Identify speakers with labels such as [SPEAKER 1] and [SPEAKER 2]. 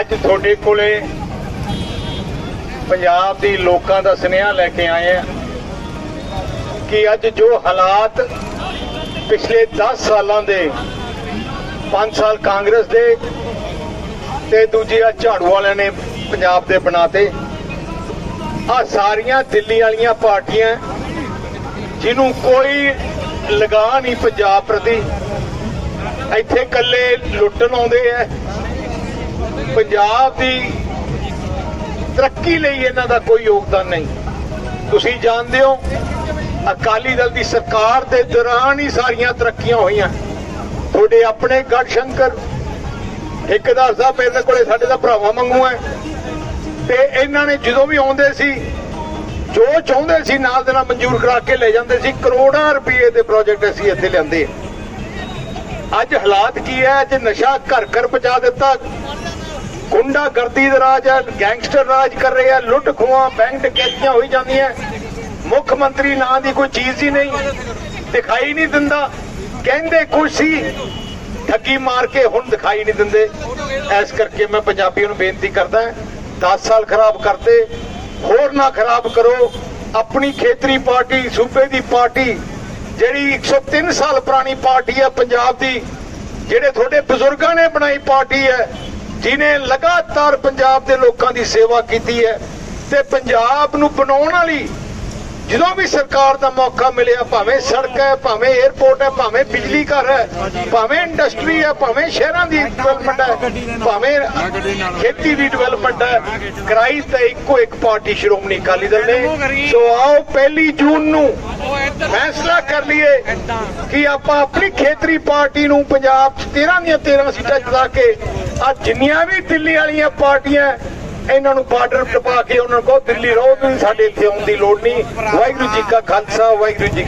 [SPEAKER 1] ਅੱਜ ਤੁਹਾਡੇ ਕੋਲੇ ਪੰਜਾਬ ਦੀ ਲੋਕਾਂ ਦਾ ਸੁਨੇਹਾ ਲੈ ਕੇ ਆਏ ਆ ਕਿ ਅੱਜ ਜੋ ਹਾਲਾਤ ਪਿਛਲੇ 10 ਸਾਲਾਂ ਦੇ 5 ਸਾਲ ਕਾਂਗਰਸ ਦੇ ਤੇ ਦੂਜੇ ਆ ਝਾੜੂ ਵਾਲਿਆਂ ਨੇ ਪੰਜਾਬ ਦੇ ਬਣਾਤੇ। ਆ ਸਾਰੀਆਂ ਦਿੱਲੀ ਵਾਲੀਆਂ ਪਾਰਟੀਆਂ ਜਿਹਨੂੰ ਕੋਈ ਲਗਾ ਨਹੀਂ ਪੰਜਾਬ ਪ੍ਰਤੀ। ਇੱਥੇ ਕੱਲੇ ਲੁੱਟਣ ਆਉਂਦੇ ਐ ਪੰਜਾਬ ਦੀ ਤਰੱਕੀ ਲਈ ਇਹਨਾਂ ਦਾ ਕੋਈ ਯੋਗਦਾਨ ਨਹੀਂ। ਤੁਸੀਂ ਜਾਣਦੇ ਹੋ, ਅਕਾਲੀ ਦਲ ਦੀ ਸਰਕਾਰ ਦੇ ਦੌਰਾਨ ਹੀ ਸਾਰੀਆਂ ਤਰੱਕੀਆਂ ਹੋਈਆਂ। ਤੁਹਾਡੇ ਆਪਣੇ ਗੜ ਸ਼ੰਕਰ ਠੇਕੇਦਾਰ ਸਾਹਿਬ ਮੇਰੇ ਕੋਲੇ ਸਾਡੇ ਦਾ ਭਰਾਵਾਂ ਮੰਗੂ ਹੈ। ਤੇ ਇਹਨਾਂ ਨੇ ਜਦੋਂ ਵੀ ਆਉਂਦੇ ਸੀ, ਜੋ ਚਾਹੁੰਦੇ ਸੀ ਨਾਲ ਦੇ ਨਾਲ ਮਨਜ਼ੂਰ ਕਰਾ ਕੇ ਲੈ ਜਾਂਦੇ ਸੀ, ਕਰੋੜਾਂ ਰੁਪਏ ਦੇ ਪ੍ਰੋਜੈਕਟ ਅਸੀਂ ਇੱਥੇ ਲਿਆਂਦੇ ਅੱਜ ਹਾਲਾਤ ਕੀ ਹੈ? ਅੱਜ ਨਸ਼ਾ ਘਰ ਘਰ ਪਹੁੰਚਾ ਦਿੱਤਾ। ਗੁੰਡਾ ਗਰਦੀ ਦਾ ਰਾਜ ਹੈ, ਗੈਂਗਸਟਰ ਰਾਜ ਕਰ ਰਹੇ ਆ ਲੁੱਟ ਖੋਹਾਂ ਬੈਂਕ ਡਕੈਤੀਆਂ ਹੋਈ ਜਾਂਦੀਆਂ ਮੁੱਖ ਮੰਤਰੀ ਨਾਂ ਦੀ ਕੋਈ ਚੀਜ਼ ਹੀ ਨਹੀਂ, ਦਿਖਾਈ ਨਹੀਂ ਦਿੰਦਾ। ਕਹਿੰਦੇ ਕੁਛ ਸੀ, ਠੱਗੀ ਮਾਰ ਕੇ ਹੁਣ ਦਿਖਾਈ ਨਹੀਂ ਦਿੰਦੇ। ਐਸ ਕਰਕੇ ਮੈਂ ਪੰਜਾਬੀਆਂ ਨੂੰ ਬੇਨਤੀ ਕਰਦਾ 10 ਸਾਲ ਖਰਾਬ ਕਰਦੇ, ਹੋਰ ਨਾ ਖਰਾਬ ਕਰੋ। ਆਪਣੀ ਖੇਤਰੀ ਪਾਰਟੀ, ਸੂਬੇ ਦੀ ਪਾਰਟੀ, ਜਿਹੜੀ 103 ਸਾਲ ਪੁਰਾਣੀ ਪਾਰਟੀ ਹੈ, ਪੰਜਾਬ ਦੀ, ਜਿਹੜੇ ਤੁਹਾਡੇ ਬਜ਼ੁਰਗਾਂ ਨੇ ਬਣਾਈ ਪਾਰਟੀ ਹੈ ਜਿਨੇ ਲਗਾਤਾਰ ਪੰਜਾਬ ਦੇ ਲੋਕਾਂ ਦੀ ਸੇਵਾ ਕੀਤੀ ਹੈ ਤੇ ਪੰਜਾਬ ਨੂੰ ਬਣਾਉਣ ਵਾਲੀ ਜਦੋਂ ਵੀ ਸਰਕਾਰ ਦਾ ਮੌਕਾ ਮਿਲਿਆ, ਭਾਵੇਂ ਸੜਕ ਹੈ, ਭਾਵੇਂ 에어ਪੋਰਟ ਹੈ, ਭਾਵੇਂ ਬਿਜਲੀ ਘਰ ਹੈ, ਭਾਵੇਂ ਇੰਡਸਟਰੀ ਹੈ, ਭਾਵੇਂ ਸ਼ਹਿਰਾਂ ਦੀ ਡਿਵੈਲਪਮੈਂਟ ਹੈ, ਭਾਵੇਂ ਖੇਤੀ ਦੀ ਡਿਵੈਲਪਮੈਂਟ ਹੈ, ਕਰਾਈ ਤਾਂ ਇੱਕੋ ਇੱਕ ਪਾਰਟੀ ਸ਼੍ਰੋਮਣੀ ਅਕਾਲੀ ਦਲ ਨੇ। ਸੋ ਆਓ ਪਹਿਲੀ ਜੂਨ ਨੂੰ ਫੈਸਲਾ ਕਰ ਲਈਏ ਕਿ ਆਪਾਂ ਆਪਣੀ ਖੇਤਰੀ ਪਾਰਟੀ ਨੂੰ ਪੰਜਾਬ 'ਚ 13 ਦੀਆਂ 13 ਸੀਟਾਂ ਜਿਤਾ ਕੇ ਆ ਜਿੰਨੀਆਂ ਵੀ ਦਿੱਲੀ ਵਾਲੀਆਂ ਪਾਰਟੀਆਂ ਇਹਨਾਂ ਨੂੰ ਬਾਰਡਰ ਟਪਾ ਕੇ ਉਹਨਾਂ ਨੂੰ ਕਹੋ ਦਿੱਲੀ ਰਹੋ, ਤੁਸੀਂ ਸਾਡੇ ਇੱਥੇ ਆਉਣ ਦੀ ਲੋੜ ਨਹੀਂ। ਵਾਹਿਗੁਰੂ ਜੀ ਕਾ ਖਾਲਸਾ, ਵਾਹਿਗੁਰੂ ਜੀ